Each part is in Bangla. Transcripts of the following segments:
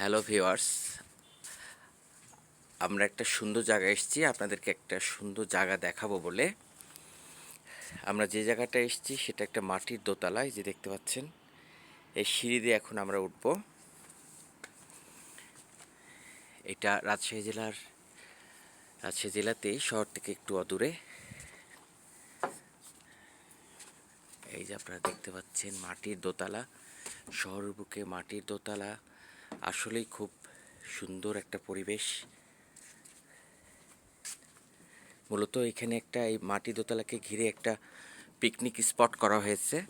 হ্যালো ভিওয়ার্স আমরা একটা সুন্দর জায়গায় এসেছি, আপনাদেরকে একটা সুন্দর জায়গা দেখাবো বলে। আমরা যে জায়গাটা এসেছি সেটা একটা মাটির দোতলায় যে দেখতে পাচ্ছেন, এই সিঁড়ি দিয়ে এখন আমরা উঠব। এটা রাজশাহী জেলার, রাজশাহী জেলাতেই, শহর থেকে একটু অদূরে। এই যে আপনারা দেখতে পাচ্ছেন মাটির দোতলা, শহরের বুকে মাটির দোতলা। আসলেই খুব সুন্দর একটা পরিবেশ। মূলত এখানে একটা এই মাটি দোতলাকে ঘিরে একটা পিকনিক স্পট করা হয়েছে।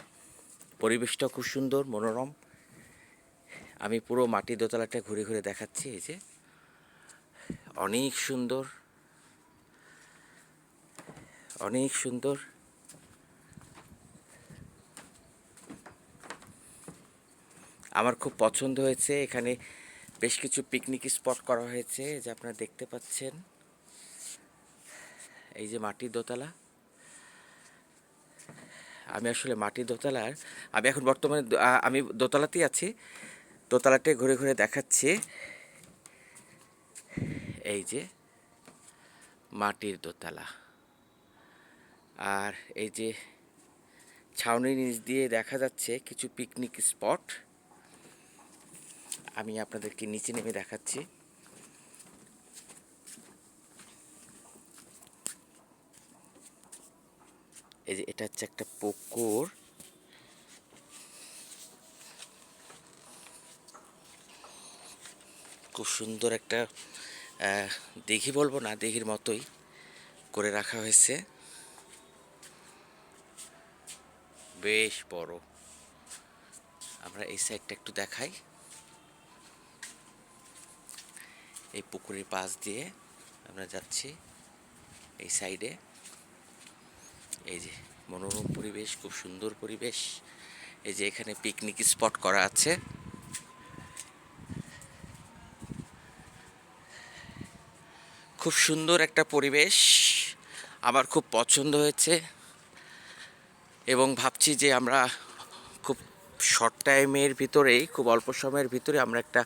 পরিবেশটা খুব সুন্দর, মনোরম। আমি পুরো মাটি দোতলাটা ঘুরে ঘুরে দেখাচ্ছি, এই যে। অনেক সুন্দর। অনেক সুন্দর। আমার খুব পছন্দ হয়েছে। এখানে বেশ কিছু পিকনিক স্পট করা হয়েছে যে আপনারা দেখতে পাচ্ছেন। এই যে মাটির দোতলা। আমি আসলে মাটির দোতলার, আমি এখন বর্তমানে আমি দোতলাতেই আছি। দোতলাতে ঘুরে ঘুরে দেখাচ্ছি। এই যে মাটির দোতলা। আর এই যে ছাউনির নিচ দিয়ে দেখা যাচ্ছে কিছু পিকনিক স্পট আমি আপনাদেরকে নিচে নেমে দেখাচ্ছি। এই যে এটা হচ্ছে একটা পুকুর। খুব সুন্দর একটা দিঘি বলব না দেখির মতোই করে রাখা হয়েছে। বেশ বড়। আমরা এই সাইডটা একটু দেখাই। এই পুকুরের পাশ দিয়ে আমরা যাচ্ছি এই সাইডে এই যে মনোরম পরিবেশ, খুব সুন্দর পরিবেশ। এই যে এখানে পিকনিক স্পট করা আছে। খুব সুন্দর একটা পরিবেশ। আমার খুব পছন্দ হয়েছে। এবং ভাবছি যে আমরা খুব শর্ট টাইমের ভিতরেই, খুব অল্প সময়ের ভিতরে আমরা একটা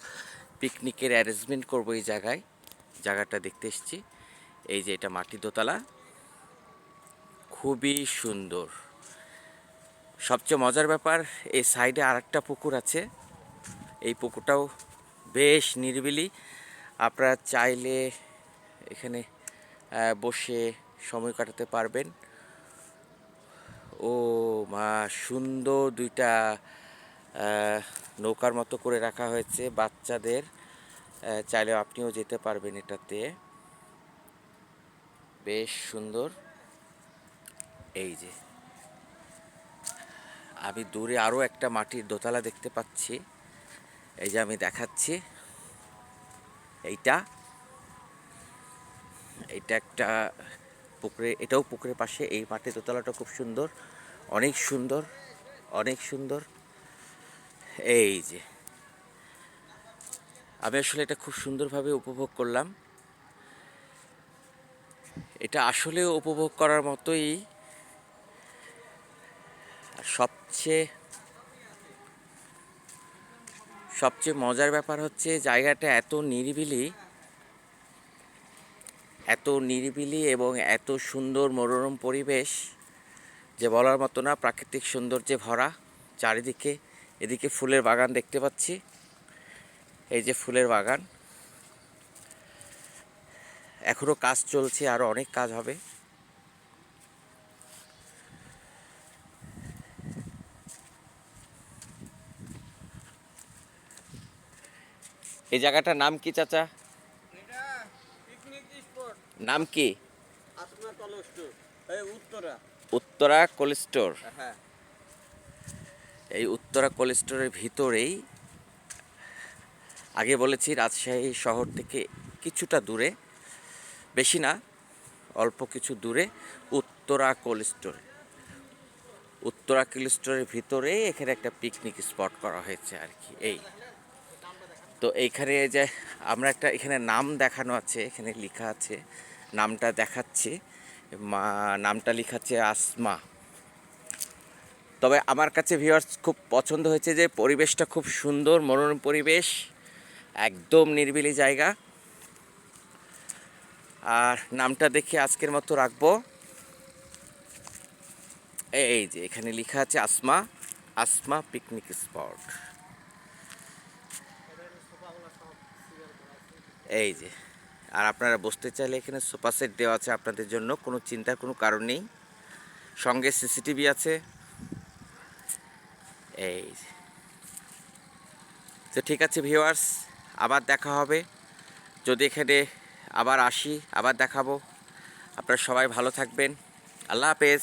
পিকনিকের অ্যারেঞ্জমেন্ট করব এই জায়গায়। জায়গাটা দেখতে এসেছি। এই যে এটা মাটি দোতলা। খুবই সুন্দর। সবচেয়ে মজার ব্যাপার, এই সাইডে আরেকটা পুকুর আছে। এই পুকুরটাও বেশ নিরিবিলি। আপনারা চাইলে এখানে বসে সময় কাটাতে পারবেন। ও মা, সুন্দর দুইটা নৌকার মতো করে রাখা হয়েছে। বাচ্চাদের আহ, চাইলে আপনিও যেতে পারবেন এটাতে। বেশ সুন্দর। এই যে। আমি দূরে আরও একটা মাটির দোতলা দেখতে পাচ্ছি। এই যে আমি দেখাচ্ছি। এইটা। এটা একটা পুকুরে এটাও পুকুরের পাশে। এই মাটির দোতলাটা খুব সুন্দর। অনেক সুন্দর। অনেক সুন্দর। এই যে। আমি আসলে এটা খুব সুন্দরভাবে উপভোগ করলাম। এটা আসলেও উপভোগ করার মতোই সবচেয়ে সবচেয়ে মজার ব্যাপার হচ্ছে জায়গাটা এত নিরিবিলি এত নিরিবিলি এবং এত সুন্দর মনোরম পরিবেশ যে বলার মতো না, প্রাকৃতিক সৌন্দর্যে ভরা চারিদিকে এদিকে ফুলের বাগান দেখতে পাচ্ছি। এই যে ফুলের বাগান। এখনও কাজ চলছে আরও অনেক কাজ হবে। এই জায়গাটার নাম কি চাচা? নাম কি? উত্তরা। Uttara cold store. হ্যাঁ। এই উত্তরা কোল্ড স্টোরের ভিতরেই, আগে বলেছি রাজশাহী শহর থেকে কিছুটা দূরে, বেশি না, অল্প কিছু দূরে Uttara cold store Uttara cold স্টোরের ভিতরেই এখানে একটা পিকনিক স্পট করা হয়েছে আর কি, এই। তো এইখানে যে আমরা একটা এখানে নাম দেখানো আছে, এখানে লেখা আছে, নামটা দেখাচ্ছি। মা, নামটা লেখাচ্ছে আসমা। তবে আমার কাছে ভিউয়ার্স খুব পছন্দ হয়েছে যে পরিবেশটা খুব সুন্দর, মনোরম পরিবেশ, একদম নিরিবিলি জায়গা। আর নামটা দেখে আজকের মতো রাখব। এই যে এখানে লেখা আছে আসমা আসমা পিকনিক স্পট এই যে, আর আপনারা বসতে চাইলে এখানে সোফা সেট দেওয়া আছে আপনাদের জন্য, কোনো চিন্তার কোনো কারণ নেই। সঙ্গে সিসিটিভি আছে। এই তো ঠিক আছে ভিউয়ার্স, আবার দেখা হবে। যদি এখানে আবার আসি, আবার দেখাবো। আপনারা সবাই ভালো থাকবেন। আল্লাহ হাফেজ।